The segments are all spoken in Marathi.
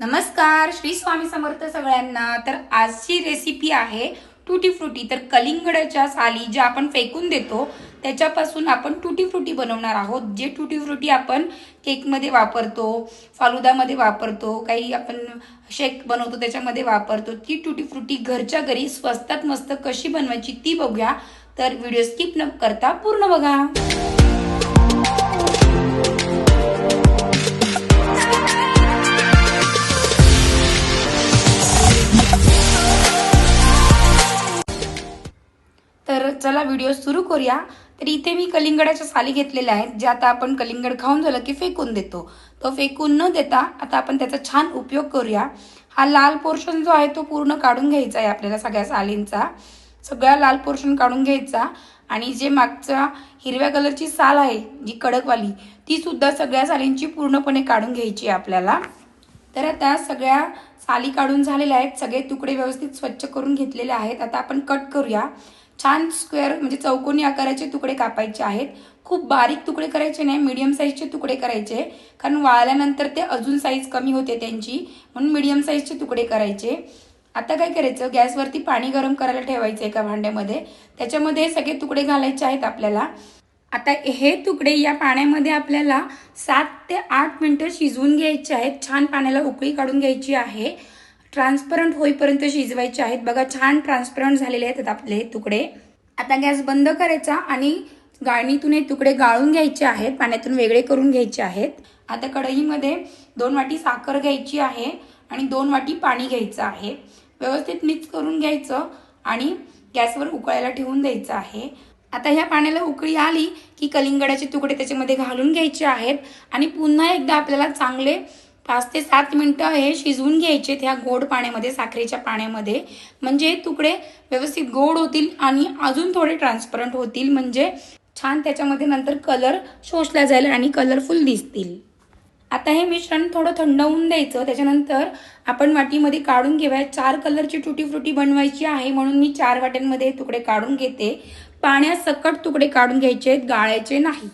नमस्कार श्री स्वामी समर्थ सगळ्यांना. तर आजची रेसिपी आहे टुटी फ्रुटी तर कलिंगडाच्या साली ज्या आपण फेकून देतो त्याच्यापासून आपण टुटी फ्रुटी बनवणार आहोत. जे टुटी फ्रुटी आपण केकमध्ये वापरतो फालुदामध्ये वापरतो काही आपण शेक बनवतो त्याच्यामध्ये वापरतो ती टुटी फ्रुटी घरच्या घरी स्वस्तात मस्त कशी बनवायची ती बघूया. तर व्हिडिओ स्किप न करता पूर्ण बघा. चला व्हिडिओ सुरू करूया. तर इथे मी कलिंगडाच्या साली घेतलेल्या आहेत जे आता आपण कलिंगड खाऊन झालं की फेकून देतो. तो फेकून न देता आता आपण त्याचा छान उपयोग करूया. हा लाल पोर्शन जो आहे तो पूर्ण काढून घ्यायचा आहे आपल्याला सगळ्या सालींचा. सगळा लाल पोर्शन काढून घ्यायचा. आणि जे मागचा हिरव्या कलरची साल आहे जी कडकवाली ती सुद्धा सगळ्या सालींची पूर्णपणे काढून घ्यायची आहे आपल्याला. तर आता सगळ्या साली काढून झालेल्या आहेत सगळे तुकडे व्यवस्थित स्वच्छ करून घेतलेले आहेत. आता आपण कट करूया. छान स्क्वेअर म्हणजे चौकोनी आकाराचे तुकडे कापायचे आहेत. खूप बारीक तुकडे करायचे नाही मीडियम साईजचे तुकडे करायचे. कारण वाळल्यानंतर ते अजून साईज कमी होते त्यांची. म्हणून मीडियम साईजचे तुकडे करायचे. आता काय करायचं? गॅसवरती पाणी गरम करायला ठेवायचं एका भांड्यामध्ये. त्याच्यामध्ये हे सगळे तुकडे घालायचे आहेत आपल्याला. आता हे तुकडे या पाण्यामध्ये आपल्याला सात ते आठ मिनटं शिजवून घ्यायचे आहेत. छान पाण्याला उकळी काढून घ्यायची आहे. ट्रान्सपरंट होईपर्यंत शिजवायचे आहेत. बघा छान ट्रान्सपरंट झालेले आहेत आपले तुकडे. आता गॅस बंद करायचा आणि गाळणीतून हे तुकडे गाळून घ्यायचे आहेत. पाण्यातून वेगळे करून घ्यायचे आहेत. आता कढईमध्ये दोन वाटी साखर घ्यायची आहे आणि दोन वाटी पाणी घ्यायचं आहे. व्यवस्थित मिक्स करून घ्यायचं आणि गॅसवर उकळायला ठेवून द्यायचं आहे. आता ह्या पाण्याला उकळी आली की कलिंगडाचे तुकडे त्याच्यामध्ये घालून घ्यायचे आहेत आणि पुन्हा एकदा आपल्याला चांगले पाच ते सात मिनटं हे शिजवून घ्यायचे ह्या गोड पाण्यामध्ये साखरेच्या पाण्यामध्ये. म्हणजे तुकडे व्यवस्थित गोड होतील आणि अजून थोडे ट्रान्सपरंट होतील. म्हणजे छान त्याच्यामध्ये नंतर कलर शोषला जाईल आणि कलरफुल दिसतील. आता हे मिश्रण थोडं थंड होऊन द्यायचं. त्याच्यानंतर आपण वाटीमध्ये काढून घेऊया. चार कलरची टुटी फ्रुटी बनवायची आहे म्हणून मी चार वाट्यांमध्ये तुकडे काढून घेते. पाण्यासकट तुकडे काढून घ्यायचे आहेत. गाळायचे नाही.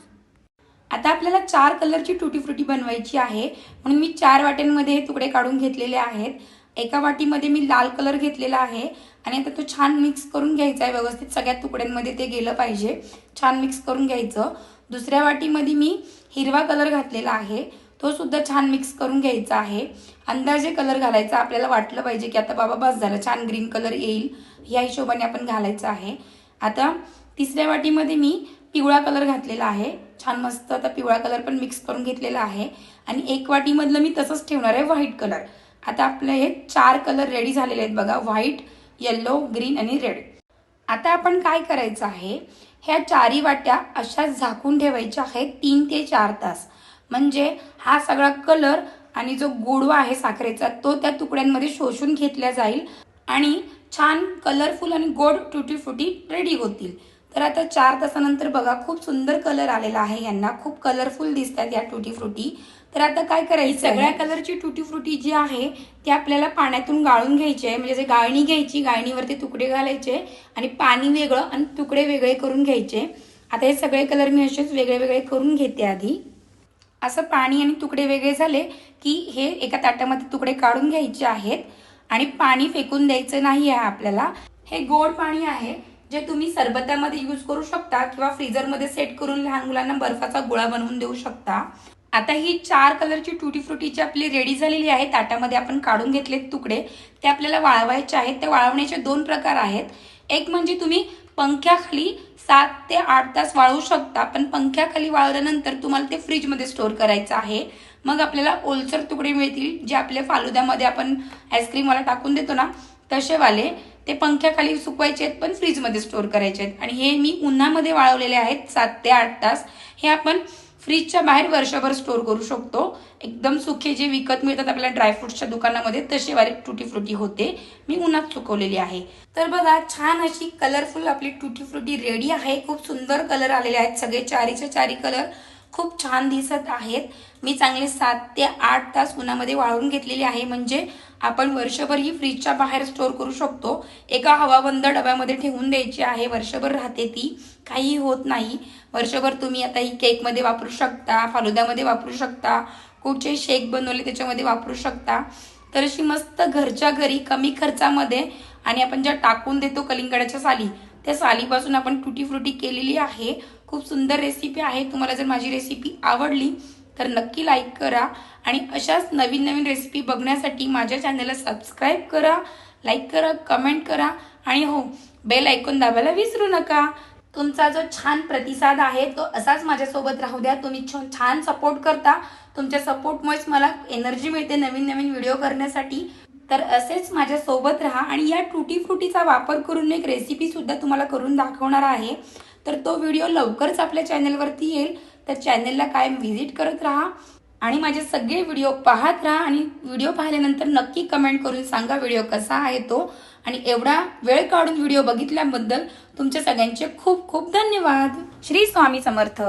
आता आपल्याला चार कलरची टुटी फ्रुटी बनवायची आहे. म्हणून मी चार वाट्यांमध्ये हे तुकडे काढून घेतलेले आहेत. एका वाटीमध्ये मी लाल कलर घेतलेला आहे. आणि आता तो छान मिक्स करून घ्यायचा आहे. व्यवस्थित सगळ्या तुकड्यांमध्ये ते गेलं पाहिजे. छान मिक्स करून घ्यायचं. दुसऱ्या वाटीमध्ये मी हिरवा कलर घातलेला आहे. तो सुद्धा छान मिक्स करून घ्यायचा आहे. अंदाजे कलर घालायचा आपल्याला वाटलं पाहिजे की आता बाबा बस झालं. छान ग्रीन कलर येईल. या हिशोबाने आपण घालायचं आहे. आता तिसऱ्या वाटीमध्ये मी पिवळा कलर घातलेला आहे. छान मस्त आता पिवळा कलर पण मिक्स करून घेतलेला आहे. आणि एक वाटीमधलं मी तसंच ठेवणार आहे व्हाईट कलर आता आपले हे चार कलर रेडी झालेले आहेत बघा. व्हाईट येल्लो ग्रीन आणि रेड आता आपण काय करायचं आहे? ह्या चारी वाट्या अशाच झाकून ठेवायच्या आहेत तीन ते चार तास. म्हणजे हा सगळा कलर आणि जो गोडवा आहे साखरेचा तो त्या तुकड्यांमध्ये शोषून घेतला जाईल आणि छान कलरफुल आणि गोड टुटी फुटी रेडी होतील. तर आता चार तासानंतर बघा खूप सुंदर कलर आलेला आहे यांना. खूप कलरफुल दिसतात या टुटी फ्रुटी तर आता काय करायचं सगळ्या कलरची टुटी फ्रुटी जी आहे ती आपल्याला पाण्यातून गाळून घ्यायची आहे. म्हणजे जे गाळणी घ्यायची गाळणीवरती तुकडे घालायचे आणि पाणी वेगळं आणि तुकडे वेगळे करून घ्यायचे. आता हे सगळे कलर मी असेच वेगळे वेगळे करून घेते आधी. असं पाणी आणि तुकडे वेगळे झाले की हे एका ताटामध्ये तुकडे काढून घ्यायचे आहेत आणि पाणी फेकून द्यायचं नाही आहे आपल्याला. हे गोड पाणी आहे. जे तुम्ही सरबतामध्ये यूज करू शकता किंवा फ्रीजरमध्ये सेट करून लहान मुलांना बर्फाचा गोळा बनवून देऊ शकता. आता ही चार कलरची टुटी फ्रुटीची आपली रेडी झालेली आहे ताटामध्ये आपण काढून घेतलेत तुकडे ते आपल्याला वाळवायचे आहेत. ते वाळवण्याचे दोन प्रकार आहेत. एक म्हणजे तुम्ही पंख्याखाली सात ते आठ तास वाळवू शकता पण पंख्याखाली वाळवल्यानंतर तुम्हाला ते फ्रीजमध्ये स्टोअर करायचं आहे. मग आपल्याला ओलसर तुकडे मिळतील जे आपल्या फालुद्यामध्ये आपण आईस्क्रीमवाला टाकून देतो ना तसेवाले. ते पंख्याखाली सुकवायचे आहेत पण फ्रीजमध्ये स्टोअर करायचे आहेत. आणि हे मी उन्हामध्ये वाळवलेले आहेत सात ते आठ तास. हे आपण फ्रीजच्या बाहेर वर्षभर स्टोअर करू शकतो. एकदम सुखे जे विकत मिळतात आपल्याला ड्रायफ्रुट्सच्या दुकानामध्ये तसे वाले टुटी फ्रुटी होते. मी उन्हात सुकवलेली आहे. तर बघा छान अशी कलरफुल आपली टुटी फ्रुटी रेडी आहे. खूप सुंदर कलर आलेले आहेत. सगळे चारीचे चारी कलर खूप छान दिसत आहेत. मी चांगले सात ते आठ तास उन्हामध्ये वाळवून घेतलेली आहे. म्हणजे आपण वर्षभर ही फ्रीजच्या बाहेर स्टोअर करू शकतो. एका हवाबंद डब्यामध्ये ठेवून द्यायची आहे. वर्षभर राहते ती. काही होत नाही. वर्षभर तुम्ही आता ही केकमध्ये वापरू शकता फालुद्यामध्ये वापरू शकता कुठचे शेक बनवले त्याच्यामध्ये वापरू शकता. तर अशी मस्त घरच्या घरी कमी खर्चामध्ये आणि आपण ज्या टाकून देतो कलिंगडाच्या साली त्या सालीपासून आपण टुटी फ्रुटी केलेली आहे. खूप सुंदर रेसिपी आहे. तुम्हाला जर माझी रेसिपी आवडली तर नक्की लाईक करा आणि अशाच नवीन नवीन रेसिपी बघण्यासाठी माझ्या चॅनलला सबस्क्राईब करा लाईक करा कमेंट करा आणि हो बेल ऐकून दाबायला विसरू नका. तुमचा जो छान प्रतिसाद आहे तो असाच माझ्यासोबत राहू द्या. तुम्ही छो छान सपोर्ट करता. तुमच्या सपोर्टमुळेच मला एनर्जी मिळते नवीन नवीन व्हिडिओ करण्यासाठी. तर असेच माझ्यासोबत राहा आणि या टुटी फ्रुटीचा वापर करून एक रेसिपीसुद्धा तुम्हाला करून दाखवणार आहे. तर तो व्हिडिओ लवकरच आपल्या चॅनलवरती येईल. तर चॅनलला कायम व्हिजिट करत राहा आणि माझे सगळे व्हिडिओ पाहत राहा आणि व्हिडिओ पाहिल्यानंतर नक्की कमेंट करून सांगा व्हिडिओ कसा आहे तो. आणि एवढा वेळ काढून व्हिडिओ बघितल्याबद्दल तुमच्या सगळ्यांचे खूप खूप धन्यवाद. श्री स्वामी समर्थ.